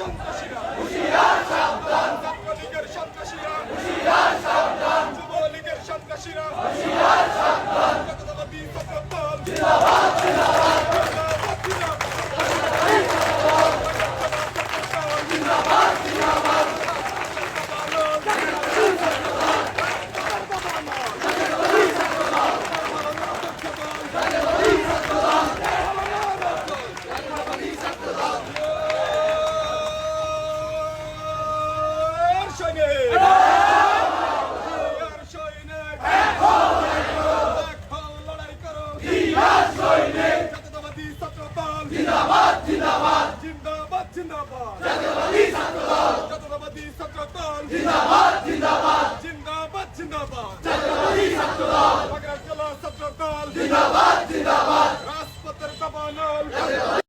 সন্ত্রাসীরা। হুঁশিয়ার সাবধান। ছাত্রলীগের সন্ত্রাসীরা। হুঁশিয়ার সন্ত্রাসীরা। জিন্দাবাদ জিন্দাবাদ। জিন্দাবাদ জিন্দাবাদ। ছাত্রবাদী ছাত্রদল। ছাত্রবাদী ছাত্রদল। জিন্দাবাদ জিন্দাবাদ। জিন্দাবাদ জিন্দাবাদ। ছাত্রবাদী ছাত্রদল। বাগড়া ছাত্রদল। জিন্দাবাদ।